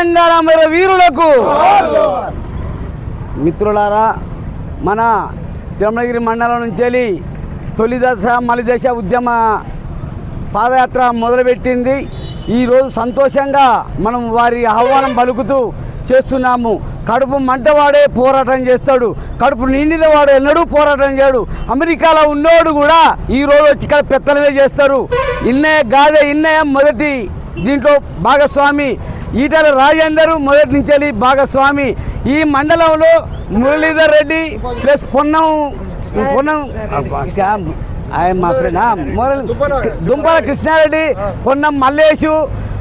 తెలంగాణ అమర వీరులకు. మిత్రులారా మన తిరుమలగిరి మండలం నుంచి వెళ్ళి తొలి దశ మలి దశ ఉద్యమ పాదయాత్ర మొదలుపెట్టింది. ఈరోజు సంతోషంగా మనం వారి ఆహ్వానం పలుకుతూ చేస్తున్నాము. కడుపు మంటవాడే పోరాటం చేస్తాడు. కడుపు నిండిన వాడు ఎన్నడూ పోరాటం చేయడు. అమెరికాలో ఉన్నోడు కూడా ఈరోజు వచ్చి ఇక్కడ పెత్తలమే చేస్తారు. ఇన్నయ్య గాదే ఇన్నయ్య మొదటి దీంట్లో భాగస్వామి. ఈటల రాజేందర్ మొదటి నుంచి వెళ్ళి భాగస్వామి. ఈ మండలంలో మురళీధర్ రెడ్డి ప్లస్ పొన్నం పొన్నం ఆయన మా ఫ్రెండ్ మురళి దుంపల కృష్ణారెడ్డి పొన్నం మల్లేషు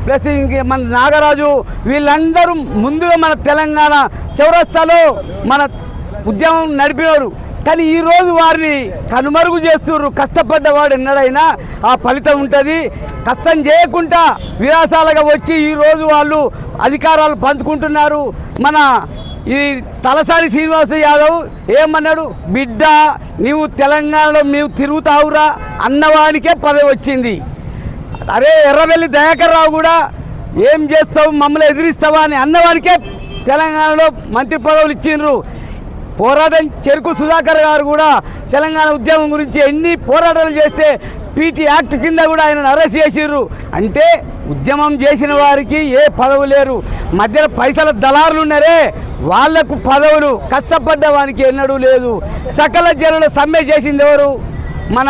ప్లస్ ఇంక మన నాగరాజు వీళ్ళందరూ ముందుగా మన తెలంగాణ చౌరస్తాలో మన ఉద్యమం నడిపేవారు కానీ ఈరోజు వారిని కనుమరుగు చేస్తున్నారు. కష్టపడ్డవాడు ఎన్నడైనా ఆ ఫలితం ఉంటుంది. కష్టం చేయకుండా విరాసాలుగా వచ్చి ఈరోజు వాళ్ళు అధికారాలు పంచుకుంటున్నారు. మన ఈ తలసాని శ్రీనివాస యాదవ్ ఏమన్నాడు? బిడ్డ నీవు తెలంగాణలో నీవు తిరుగుతావురా అన్నవానికే పదవి వచ్చింది. అరే ఎర్రవెల్లి దయాకర్ రావు కూడా ఏం చేస్తావు? మమ్మల్ని ఎదిరిస్తావా? అని అన్నవానికే తెలంగాణలో మంత్రి పదవులు ఇచ్చిండ్రు. పోరాటం చెరుకు సుధాకర్ గారు కూడా తెలంగాణ ఉద్యమం గురించి ఎన్ని పోరాటాలు చేస్తే పీటీ యాక్ట్ కింద కూడా ఆయన అరెస్ట్ చేసిర్రు. అంటే ఉద్యమం చేసిన వారికి ఏ పదవు లేరు. మధ్యలో పైసల దళారులు ఉన్నారే వాళ్ళకు పదవులు కష్టపడ్డ వానికి ఎన్నడూ లేదు. సకల జనుల సమ్మె చేసింది ఎవరు? మన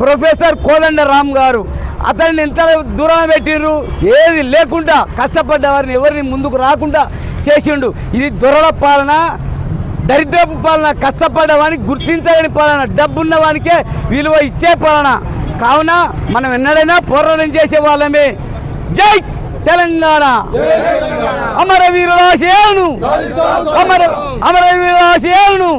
ప్రొఫెసర్ కోదండ రామ్ గారు. అతన్ని ఎంత దూరం పెట్టిర్రు? ఏది లేకుండా కష్టపడ్డ వారిని ఎవరిని ముందుకు రాకుండా చేసిండు. ఇది దొరల పాలన దరిద్రపు పాలన కష్టపడ్డ వానికి గుర్తించలేని పాలన డబ్బున్న వానికే విలువ ఇచ్చే పాలన. కావున మనం ఎన్నడైనా పోరాటం చేసే వాళ్ళమే. జై తెలంగాణ. అమరవీరుల ఆశయాలను. అమర అమరవీరుల ఆశయాలను.